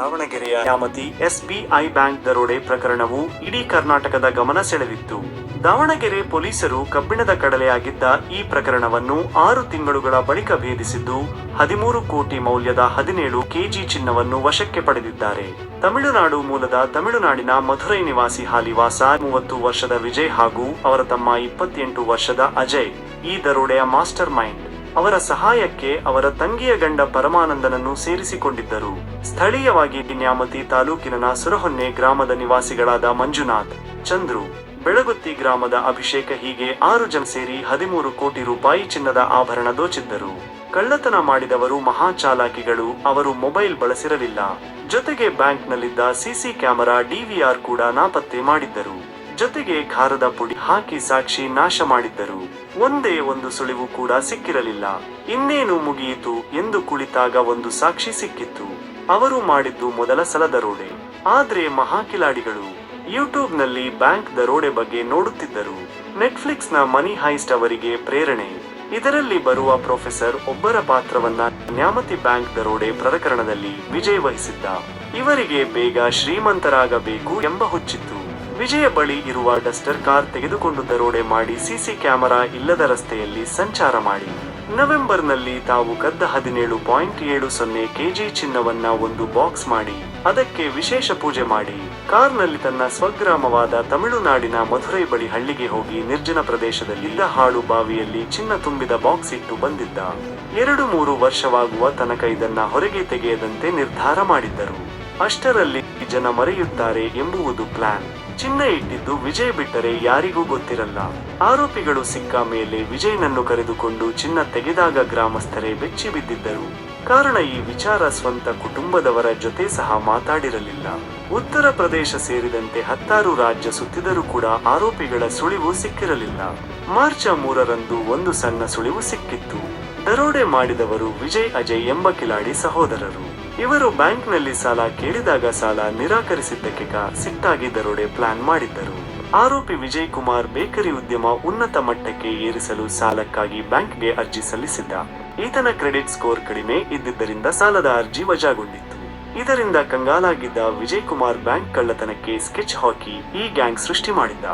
ದಾವಣಗೆರೆಯ Nyamathi SBI bank ದರೋಡೆ ಪ್ರಕರಣವು ಇಡೀ ಕರ್ನಾಟಕದ ಗಮನ ಸೆಳೆದಿತ್ತು. ದಾವಣಗೆರೆ ಪೊಲೀಸರು ಕಬ್ಬಿಣದ ಕಡಲೆಯಾಗಿದ್ದ ಈ ಪ್ರಕರಣವನ್ನು ಆರು ತಿಂಗಳುಗಳ ಬಳಿಕ ಭೇದಿಸಿದ್ದು, ಹದಿಮೂರು ಕೋಟಿ ಮೌಲ್ಯದ ಹದಿನೇಳು ಕೆಜಿ ಚಿನ್ನವನ್ನು ವಶಕ್ಕೆ ಪಡೆದಿದ್ದಾರೆ. ತಮಿಳುನಾಡು ಮೂಲದ ತಮಿಳುನಾಡಿನ ಮಧುರೈ ನಿವಾಸಿ ಹಾಲಿವಾಸ ಮೂವತ್ತು ವರ್ಷದ ವಿಜಯ್ ಹಾಗೂ ಅವರ ತಮ್ಮ ಇಪ್ಪತ್ತೆಂಟು ವರ್ಷದ ಅಜಯ್ ಈ ದರೋಡೆಯ ಮಾಸ್ಟರ್ ಮೈಂಡ್. ಅವರ ಸಹಾಯಕ್ಕೆ ಅವರ ತಂಗಿಯ ಗಂಡ ಪರಮಾನಂದನನ್ನು ಸೇರಿಸಿಕೊಂಡಿದ್ದರು. ಸ್ಥಳೀಯವಾಗಿ ನ್ಯಾಮತಿ ತಾಲೂಕಿನ ಸುರಹೊನ್ನೆ ಗ್ರಾಮದ ನಿವಾಸಿಗಳಾದ ಮಂಜುನಾಥ್, ಚಂದ್ರು, ಬೆಳಗುತ್ತಿ ಗ್ರಾಮದ ಅಭಿಷೇಕ ಹೀಗೆ ಆರು ಜನ ಸೇರಿ ಹದಿಮೂರು ಕೋಟಿ ರೂಪಾಯಿ ಚಿನ್ನದ ಆಭರಣ ದೋಚಿದ್ದರು. ಕಳ್ಳತನ ಮಾಡಿದವರು ಮಹಾ ಚಾಲಾಕಿಗಳು, ಅವರು ಮೊಬೈಲ್ ಬಳಸಿರಲಿಲ್ಲ. ಜೊತೆಗೆ ಬ್ಯಾಂಕ್ನಲ್ಲಿದ್ದ ಸಿಸಿ ಕ್ಯಾಮೆರಾ ಡಿವಿಆರ್ ಕೂಡ ನಾಪತ್ತೆ ಮಾಡಿದ್ದರು. ಜೊತೆಗೆ ಖಾರದ ಪುಡಿ ಹಾಕಿ ಸಾಕ್ಷಿ ನಾಶ ಮಾಡಿದ್ದರು. ಒಂದೇ ಒಂದು ಸುಳಿವು ಕೂಡ ಸಿಕ್ಕಿರಲಿಲ್ಲ. ಇನ್ನೇನು ಮುಗಿಯಿತು ಎಂದು ಕುಳಿತಾಗ ಒಂದು ಸಾಕ್ಷಿ ಸಿಕ್ಕಿತ್ತು. ಅವರು ಮಾಡಿದ್ದು ಮೊದಲ ಸಲ ದರೋಡೆ ಆದ್ರೆ ಮಹಾಕಿಲಾಡಿಗಳು ಯೂಟ್ಯೂಬ್ನಲ್ಲಿ ಬ್ಯಾಂಕ್ ದರೋಡೆ ಬಗ್ಗೆ ನೋಡುತ್ತಿದ್ದರು. ನೆಟ್ಫ್ಲಿಕ್ಸ್ನ ಮನಿ ಹೈಸ್ಟ್ ಅವರಿಗೆ ಪ್ರೇರಣೆ. ಇದರಲ್ಲಿ ಬರುವ ಪ್ರೊಫೆಸರ್ ಒಬ್ಬರ ಪಾತ್ರವನ್ನ ನ್ಯಾಮತಿ ಬ್ಯಾಂಕ್ ದರೋಡೆ ಪ್ರಕರಣದಲ್ಲಿ ವಿಜಯ ವಹಿಸಿದ್ದ. ಇವರಿಗೆ ಬೇಗ ಶ್ರೀಮಂತರಾಗಬೇಕು ಎಂಬ ಹುಚ್ಚಿತ್ತು. ವಿಜಯ ಬಳಿ ಇರುವ ಡಸ್ಟರ್ ಕಾರ್ ತೆಗೆದುಕೊಂಡು ದರೋಡೆ ಮಾಡಿ ಸಿಸಿ ಕ್ಯಾಮೆರಾ ಇಲ್ಲದ ರಸ್ತೆಯಲ್ಲಿ ಸಂಚಾರ ಮಾಡಿ. ನವೆಂಬರ್ನಲ್ಲಿ ತಾವು ಕದ್ದ ಹದಿನೇಳು ಪಾಯಿಂಟ್ ಏಳು ಸೊನ್ನೆ ಕೆಜಿ ಚಿನ್ನವನ್ನ ಒಂದು ಬಾಕ್ಸ್ ಮಾಡಿ, ಅದಕ್ಕೆ ವಿಶೇಷ ಪೂಜೆ ಮಾಡಿ. ಕಾರ್ನಲ್ಲಿ ತನ್ನ ಸ್ವಗ್ರಾಮವಾದ ತಮಿಳುನಾಡಿನ ಮಧುರೈ ಬಳಿ ಹಳ್ಳಿಗೆ ಹೋಗಿ ನಿರ್ಜನ ಪ್ರದೇಶದಲ್ಲಿದ್ದ ಹಾಳು ಬಾವಿಯಲ್ಲಿ ಚಿನ್ನ ತುಂಬಿದ ಬಾಕ್ಸ್ ಇಟ್ಟು ಬಂದಿದ್ದ. ಎರಡು ಮೂರು ವರ್ಷವಾಗುವ ತನಕ ಇದನ್ನ ಹೊರಗೆ ತೆಗೆಯದಂತೆ ನಿರ್ಧಾರ ಮಾಡಿದ್ದರು. ಅಷ್ಟರಲ್ಲಿ ಜನ ಮರೆಯುತ್ತಾರೆ ಎಂಬುವುದು ಪ್ಲಾನ್. ಚಿನ್ನ ಇಟ್ಟಿದ್ದು ವಿಜಯ್ ಬಿಟ್ಟರೆ ಯಾರಿಗೂ ಗೊತ್ತಿರಲ್ಲ. ಆರೋಪಿಗಳು ಸಿಕ್ಕ ಮೇಲೆ ವಿಜಯ್ನನ್ನು ಕರೆದುಕೊಂಡು ಚಿನ್ನ ತೆಗೆದಾಗ ಗ್ರಾಮಸ್ಥರೇ ಬೆಚ್ಚಿ ಬಿದ್ದಿದ್ದರು. ಕಾರಣ ಈ ವಿಚಾರ ಸ್ವಂತ ಕುಟುಂಬದವರ ಜೊತೆ ಸಹ ಮಾತಾಡಿರಲಿಲ್ಲ. ಉತ್ತರ ಪ್ರದೇಶ ಸೇರಿದಂತೆ ಹತ್ತಾರು ರಾಜ್ಯ ಸುತ್ತಿದರೂ ಕೂಡ ಆರೋಪಿಗಳ ಸುಳಿವು ಸಿಕ್ಕಿರಲಿಲ್ಲ. ಮಾರ್ಚ್ ಮೂರರಂದು ಒಂದು ಸಣ್ಣ ಸುಳಿವು ಸಿಕ್ಕಿತ್ತು. ದರೋಡೆ ಮಾಡಿದವರು ವಿಜಯ್, ಅಜಯ್ ಎಂಬ ಕಿಲಾಡಿ ಸಹೋದರರು. ಇವರು ಬ್ಯಾಂಕ್ನಲ್ಲಿ ಸಾಲ ಕೇಳಿದಾಗ ಸಾಲ ನಿರಾಕರಿಸಿದ್ದಕ್ಕೆ ಸಿಟ್ಟಾಗಿ ದರೋಡೆ ಪ್ಲಾನ್ ಮಾಡಿದ್ದರು. ಆರೋಪಿ ವಿಜಯ್ ಕುಮಾರ್ ಬೇಕರಿ ಉದ್ಯಮ ಉನ್ನತ ಮಟ್ಟಕ್ಕೆ ಏರಿಸಲು ಸಾಲಕ್ಕಾಗಿ ಬ್ಯಾಂಕ್ಗೆ ಅರ್ಜಿ ಸಲ್ಲಿಸಿದ್ದ. ಈತನ ಕ್ರೆಡಿಟ್ ಸ್ಕೋರ್ ಕಡಿಮೆ ಇದ್ದಿದ್ದರಿಂದ ಸಾಲದ ಅರ್ಜಿ ವಜಾಗೊಂಡಿತ್ತು. ಇದರಿಂದ ಕಂಗಾಲಾಗಿದ್ದ ವಿಜಯ್ ಕುಮಾರ್ ಬ್ಯಾಂಕ್ ಕಳ್ಳತನಕ್ಕೆ ಸ್ಕೆಚ್ ಹಾಕಿ ಈ ಗ್ಯಾಂಗ್ ಸೃಷ್ಟಿ ಮಾಡಿದ್ದ.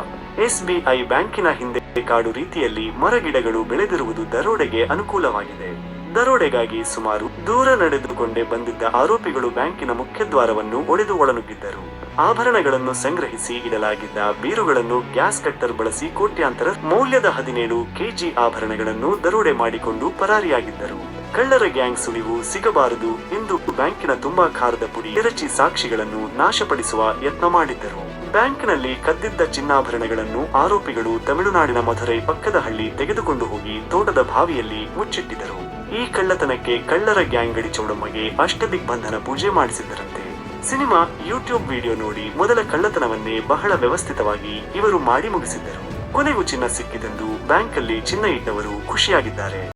ಎಸ್ಬಿಐ ಬ್ಯಾಂಕಿನ ಹಿಂದೆ ಕಾಡು ರೀತಿಯಲ್ಲಿ ಮರಗಿಡಗಳು ಬೆಳೆದಿರುವುದು ದರೋಡೆಗೆ ಅನುಕೂಲವಾಗಿದೆ. ದರೋಡೆಗಾಗಿ ಸುಮಾರು ದೂರ ನಡೆದುಕೊಂಡೇ ಬಂದಿದ್ದ ಆರೋಪಿಗಳು ಬ್ಯಾಂಕಿನ ಮುಖ್ಯದ್ವಾರವನ್ನು ಒಡೆದು ಒಳನುಗ್ಗಿದ್ದರು. ಆಭರಣಗಳನ್ನು ಸಂಗ್ರಹಿಸಿ ಇಡಲಾಗಿದ್ದ ಬೀರುಗಳನ್ನು ಗ್ಯಾಸ್ ಕಟ್ಟರ್ ಬಳಸಿ ಕೋಟ್ಯಾಂತರ ಮೌಲ್ಯದ ಹದಿನೇಳು ಕೆಜಿ ಆಭರಣಗಳನ್ನು ದರೋಡೆ ಮಾಡಿಕೊಂಡು ಪರಾರಿಯಾಗಿದ್ದರು. ಕಳ್ಳರ ಗ್ಯಾಂಗ್ ಸುಳಿವು ಸಿಗಬಾರದು ಎಂದು ಬ್ಯಾಂಕಿನ ತುಂಬಾ ಖಾರದ ಪುಡಿ ಎರಚಿ ಸಾಕ್ಷಿಗಳನ್ನು ನಾಶಪಡಿಸುವ ಯತ್ನ ಮಾಡಿದ್ದರು. ಬ್ಯಾಂಕ್ನಲ್ಲಿ ಕದ್ದಿದ್ದ ಚಿನ್ನಾಭರಣಗಳನ್ನು ಆರೋಪಿಗಳು ತಮಿಳುನಾಡಿನ ಮಧುರೈ ಪಕ್ಕದ ಹಳ್ಳಿ ತೆಗೆದುಕೊಂಡು ಹೋಗಿ ತೋಟದ ಬಾವಿಯಲ್ಲಿ ಮುಚ್ಚಿಟ್ಟಿದ್ದರು. ಈ ಕಳ್ಳತನಕ್ಕೆ ಕಳ್ಳರ ಗ್ಯಾಂಗ್ ಗಡಿ ಚೌಡಮ್ಮಗೆ ಅಷ್ಟದಿಗ್ಬಂಧನ ಪೂಜೆ ಮಾಡಿಸಿದ್ದರಂತೆ. ಸಿನಿಮಾ, ಯೂಟ್ಯೂಬ್ ವಿಡಿಯೋ ನೋಡಿ ಮೊದಲ ಕಳ್ಳತನವನ್ನೇ ಬಹಳ ವ್ಯವಸ್ಥಿತವಾಗಿ ಇವರು ಮಾಡಿ ಮುಗಿಸಿದ್ದರು. ಕೊನೆಗೂ ಚಿನ್ನ ಸಿಕ್ಕಿದೆಂದು ಬ್ಯಾಂಕಲ್ಲಿ ಚಿನ್ನ ಇಟ್ಟವರು ಖುಷಿಯಾಗಿದ್ದಾರೆ.